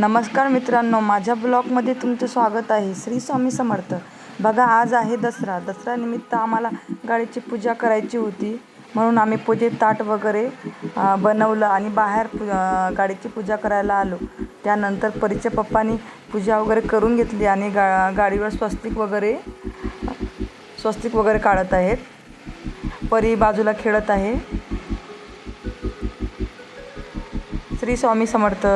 नमस्कार मित्रांनो माझ्या ब्लॉगमध्ये तुमचं स्वागत आहे. श्री स्वामी समर्थ. बघा आज आहे दसरा. दसऱ्यानिमित्त आम्हाला गाडीची पूजा करायची होती. म्हणून आम्ही पूजेत ताट वगैरे बनवलं आणि बाहेर पू गाडीची पूजा करायला आलो. त्यानंतर परीच्या पप्पानी पूजा वगैरे करून घेतली आणि गा गाडीवर स्वस्तिक वगैरे स्वस्तिक वगैरे काढत आहेत. परी बाजूला खेळत आहे. श्री स्वामी समर्थ.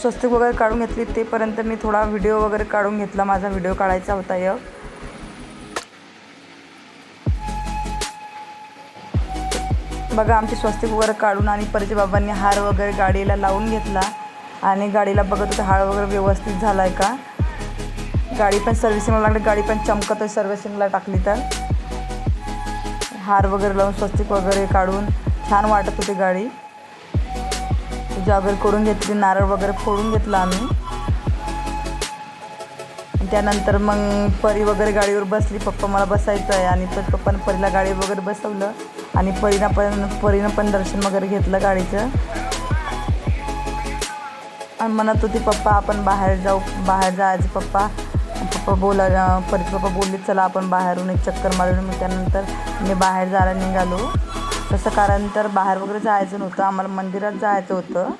स्वस्तिक वगैरे काढून घेतली तेपर्यंत मी थोडा व्हिडिओ वगैरे काढून घेतला माझा व्हिडिओ काढायचा होता य बघा आमचे स्वस्तिक वगैरे काढून आणि परिचय बाबांनी हार वगैरे गाडीला लावून घेतला आणि गाडीला बघत होतं हार वगैरे व्यवस्थित झाला आहे का? गाडी पण सर्व्हिसिंगला लागली गाडी पण चमकत आहे सर्व्हिसिंगला टाकली तर. हार वगैरे लावून स्वस्तिक वगैरे काढून छान वाटत होती गाडी. पूजा वगैरे करून घेतली नारळ वगैरे फोडून घेतला आम्ही. त्यानंतर मग परी वगैरे गाडीवर बसली पप्पा मला बसायचं आहे. आणि तर पप्पानं परीला गाडी वगैरे बसवलं. आणि परीनं पण परीनं पण दर्शन वगैरे घेतलं गाडीचं. आणि म्हणत होती पप्पा आपण बाहेर जाऊ बाहेर जायचं पप्पा. पप्पा बोला परी पप्पा बोलले चला आपण बाहेरून एक चक्कर मारून मग त्यानंतर मी बाहेर जायला निघालो. तसं कारण तर बाहेर वगैरे जायचं नव्हतं. आम्हाला मंदिरात जायचं होतं.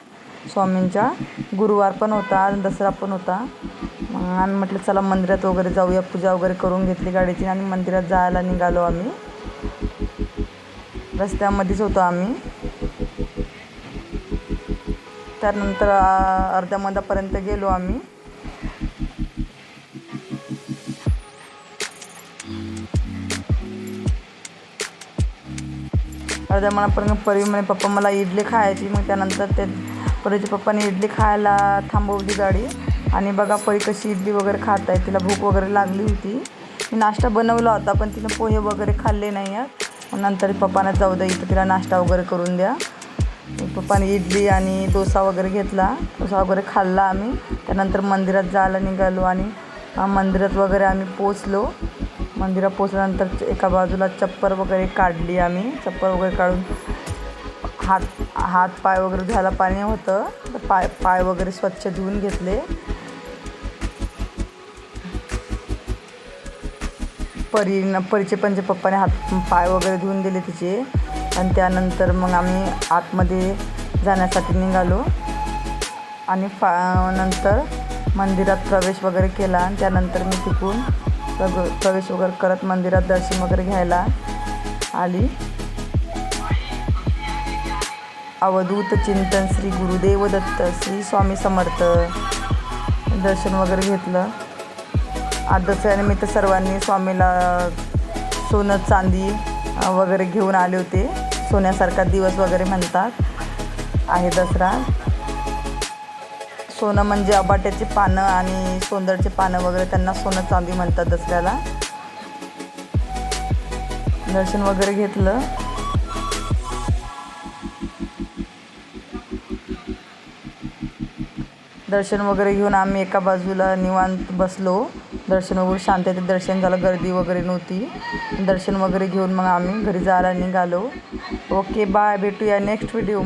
स्वामींच्या गुरुवार पण होता आणि दसरा पण होता. आणि म्हटलं चला मंदिरात वगैरे जाऊया पूजा वगैरे करून घेतली गाडीची आणि मंदिरात जायला निघालो आम्ही. रस्त्यामध्येच होतो आम्ही. त्यानंतर अर्ध्या मधापर्यंत गेलो आम्ही. अर्ध्या मनापर्यंत परी म्हणे पप्पा मला इडली खायची मग त्यानंतर ते परीच्या पप्पाने इडली खायला थांबवली गाडी. आणि बघा परी कशी इडली वगैरे खात आहे तिला भूक वगैरे लागली होती. मी नाश्ता बनवला होता पण तिनं पोहे वगैरे खाल्ले नाही आहेत. नंतर पप्पांना जाऊ द्या इथं तिला नाश्ता वगैरे करून द्या. पप्पाने इडली आणि डोसा वगैरे घेतला. डोसा वगैरे खाल्ला आम्ही. त्यानंतर मंदिरात जायला निघालो आणि मंदिरात वगैरे आम्ही पोचलो मंदिरात पोचल्यानंतर एका बाजूला चप्पर वगैरे काढली आम्ही. चप्पल वगैरे काढून हात हात पाय वगैरे धुवायला पाणी होतं. तर पाय पाय वगैरे स्वच्छ धुवून घेतले. परी परीचे पंचे पप्पाने हात पाय वगैरे धुवून दिले तिचे. आणि त्यानंतर मग आम्ही आतमध्ये जाण्यासाठी निघालो. आणि फा नंतर मंदिरात प्रवेश वगैरे केला. आणि त्यानंतर मी तिकून प्रवेश वगैरे करत मंदिरात दर्शन वगैरे घ्यायला आली. अवधूत चिंतन श्री गुरुदेव दत्त श्री स्वामी समर्थ दर्शन वगैरे घेतलं. आज दसऱ्यानिमित्त सर्वांनी स्वामीला सोनं चांदी वगैरे घेऊन आले होते. सोन्यासारखा दिवस वगैरे म्हणतात. आहे दसरा. सोनं म्हणजे अबाट्याची पानं आणि सोंदरचे पानं वगैरे त्यांना सोनं चांदी म्हणतात दसऱ्याला. दर्शन वगैरे घेतलं. दर्शन वगैरे घेऊन आम्ही एका बाजूला निवांत बसलो. दर्शन वगैरे शांततेत दर्शन झालं गर्दी वगैरे नव्हती. दर्शन वगैरे घेऊन मग आम्ही घरी जायला निघालो. ओके बाय भेटूया नेक्स्ट व्हिडिओ